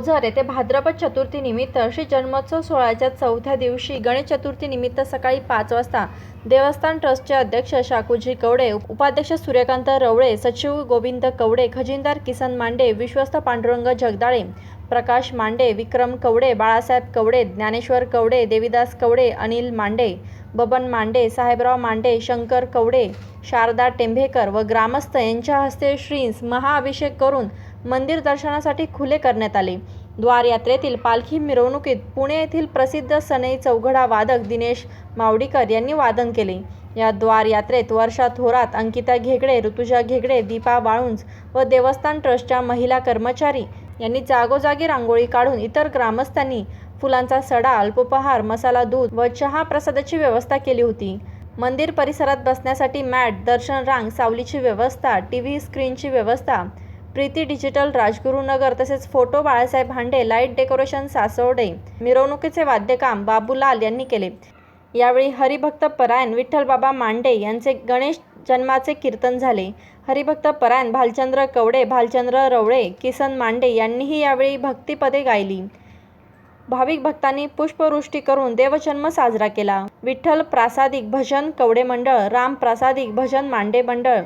ओझर येथे भाद्रपद चतुर्थीनिमित्त श्री जन्मोत्सव सोहळ्याच्या चौथ्या दिवशी गणेश चतुर्थीनिमित्त सकाळी पाच वाजता देवस्थान ट्रस्टचे अध्यक्ष शाकूजी कवडे उपाध्यक्ष सूर्यकांत रवळे सचिव गोविंद कवडे खजिनदार किसन मांडे विश्वस्त पांडुरंग जगदाळे प्रकाश मांडे विक्रम कवडे बाळासाहेब कवडे ज्ञानेश्वर कवडे देविदास कवडे अनिल मांडे बबन मांडे साहेबराव मांडे शंकर कवडे शारदा टेंभेकर व ग्रामस्थ यांच्या हस्ते श्री महाअभिषेक करून मंदिर दर्शनासाठी खुले करण्यात आले. द्वार यात्रेतील पालखी मिरवणुकीत पुणे येथील प्रसिद्ध सनई चौघडा वादक दिनेश मावडीकर यांनी वादन केले. या द्वार यात्रेत वर्षा थोरात अंकिता घेगडे ऋतुजा घेगडे दीपा वाळुंज व देवस्थान ट्रस्टच्या महिला कर्मचारी यांनी जागोजागी रांगोळी काढून इतर ग्रामस्थांनी फुलांचा सडा अल्पोपहार मसाला दूध व चहा प्रसादाची व्यवस्था केली होती. मंदिर परिसरात बसण्यासाठी मॅट दर्शन रांग सावलीची व्यवस्था टी व्ही स्क्रीनची व्यवस्था प्रीती डिजिटल राजगुरुनगर तसेच photo Balasaheb Hande light decoration Saswade मिरवणुकीचे वाद्यकाम बाबूलाल यांनी केले. यावेळी हरिभक्त परायण विठ्ठलबाबा मांडे यांचे गणेश जन्माचे कीर्तन झाले. हरिभक्त परायण भालचंद्र कवडे भालचंद्र रवळे किसन मांडे यांनीही यावेळी भक्तिपदे गायली. भाविक भक्तांनी पुष्पवृष्टी करून देवजन्म साजरा केला. विठ्ठल प्रासादिक भजन कवडे मंडळ राम प्रासादिक भजन मांडे मंडळ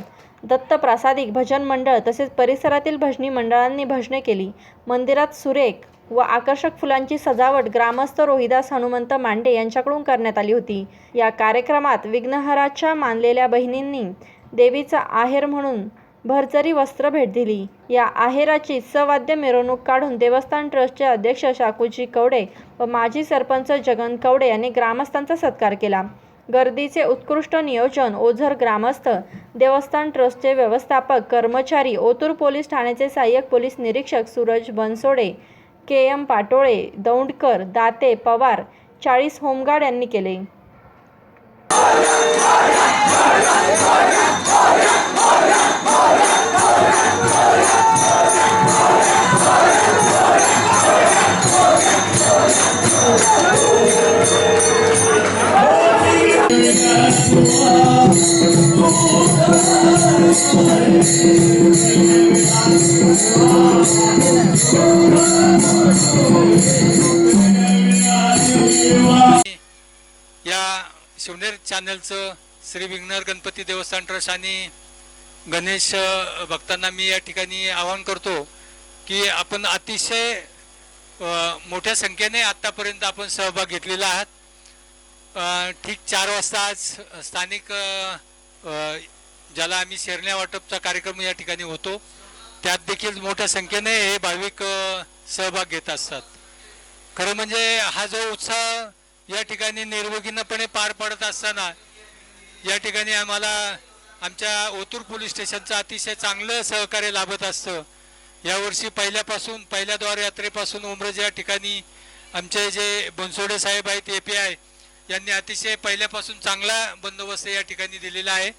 दत्त प्रासादिक भजन मंडळ तसेच परिसरातील भजनी मंडळांनी भजने केली. मंदिरात सुरेख व आकर्षक फुलांची सजावट ग्रामस्थ रोहिदास हनुमंत मांडे यांच्याकडून करण्यात आली होती. या कार्यक्रमात विघ्नहराच्या मानलेल्या बहिणींनी देवीचा आहेर म्हणून भरजरी वस्त्र भेट दिली. या आहेराची सवाद्य मिरवणूक काढून देवस्थान ट्रस्टचे अध्यक्ष शाकूजी कवडे व माजी सरपंच जगन कवडे यांनी ग्रामस्थांचा सत्कार केला. गर्दीचे उत्कृष्ट नियोजन ओझर ग्रामस्थ देवस्थान ट्रस्टचे व्यवस्थापक कर्मचारी ओतूर पोलीस ठाण्याचे सहाय्यक पोलीस निरीक्षक सूरज बनसोडे के एम पाटोळे दौंडकर दाते पवार चाळीस होमगार्ड यांनी केले. या शिवनेर चॅनलचं श्री विघ्नर गणपती देवस्थान ट्रस्ट आणि गणेश भक्तांना मी या ठिकाणी आवाहन करतो की आपण अतिशय मोठ्या संख्येने आत्तापर्यंत आपण सहभाग घेतलेला आहात. ठीक चार वाजता आज स्थानिक ज्याला आम्ही शेरण्या वाटपचा कार्यक्रम या ठिकाणी होतो त्यात देखील मोठ्या संख्येने हे भाविक सहभाग घेत असतात. खरं म्हणजे हा जो उत्साह या ठिकाणी निर्विघ्नपणे पार पडत असताना या ठिकाणी आम्हाला आमच्या ओतूर पोलीस स्टेशनचं अतिशय चांगलं सहकार्य लाभत असतं. यावर्षी पहिल्यापासून पहिल्या द्वार यात्रेपासून उमरज या ठिकाणी आमचे जे बनसोडे साहेब आहेत ए पी आय यांनी अतिशय पहिल्यापासून चांगला बंदोबस्त या ठिकाणी दिलेला आहे.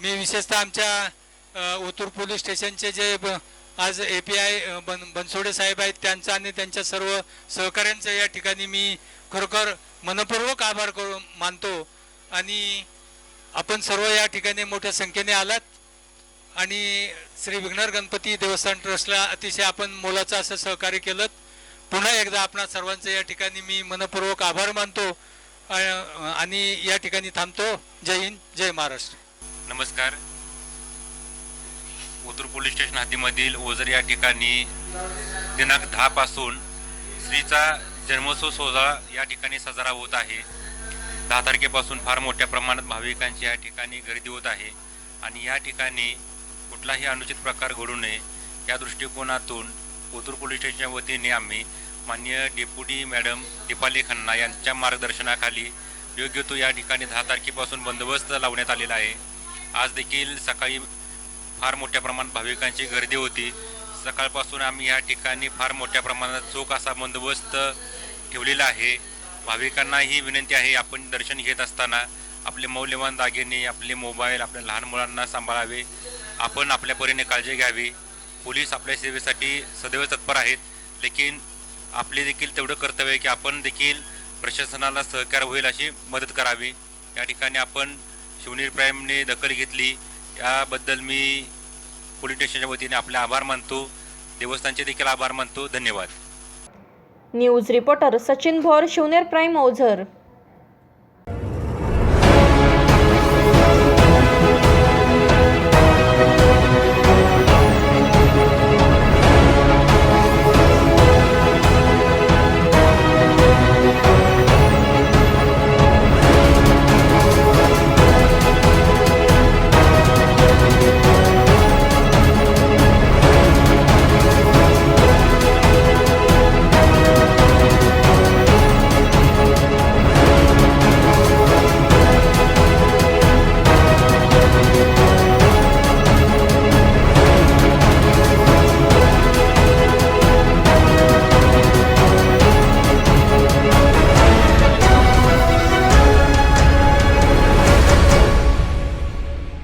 मी विशेषतः आमच्या ओतूर पोलीस स्टेशनचे जे ब- आज ए पी आय बन बनसोडे साहेब आहेत त्यांचा आणि त्यांच्या सर्व सहकाऱ्यांचं या ठिकाणी मी खरोखर मनपूर्वक आभार करू मानतो. आणि आपण सर्व या ठिकाणी मोठ्या संख्येने आलात. आणि श्री विघ्नर गणपती देवस्थान ट्रस्टला अतिशय आपण मोलाचं असं सहकार्य केलं पुन्हा एकदा आपणा सर्वांचं या ठिकाणी मी मनपूर्वक आभार मानतो. आणि या ठिकाणी थांबतो. जय हिंद जय महाराष्ट्र. नमस्कार. ओतूर पोलीस स्टेशन हद्दीमधील ओझर या ठिकाणी दिनांक दहा पासून श्रीचा जन्मोत्सव सोहळा या ठिकाणी साजरा होत आहे. दहा तारखेपासून फार मोठ्या प्रमाणात भाविकांची या ठिकाणी गर्दी होत आहे. आणि या ठिकाणी कुठलाही अनुचित प्रकार घडू नये या दृष्टिकोनातून ओतूर पोलीस स्टेशनच्या वतीने आम्ही मान्य डेप्युटी मॅडम दीपाली खन्ना यांच्या मार्गदर्शनाखाली योग्य तो या ठिकाणी दहा तारखेपासून बंदोबस्त लावण्यात आलेला आहे. आज देखील सकाळी फार मोठ्या प्रमाणात भाविकांची गर्दी होती. सकाळपासून आम्ही या ठिकाणी फार मोठ्या प्रमाणात चोख असा बंदोबस्त ठेवलेला आहे. भाविकांना ही विनंती आहे आपण दर्शन घेत असताना आपले मौल्यवान दागिने आपले मोबाईल आपल्या लहान मुलांना सांभाळावे. आपण आपल्या परीने काळजी घ्यावी. पोलीस आपल्या सेवेसाठी सदैव तत्पर आहेत. लेकिन आपले देखील तेवढं कर्तव्य आहे की आपण देखील प्रशासनाला सहकार्य होईल अशी मदत करावी. या ठिकाणी आपण शिवनेर प्राईमने दखल घेतली. याबद्दल मी पोलीस स्टेशनच्या वतीने आपले आभार मानतो. देवस्थानचे देखील आभार मानतो. धन्यवाद. News reporter Sachin Bhor Shivner prime Ozar.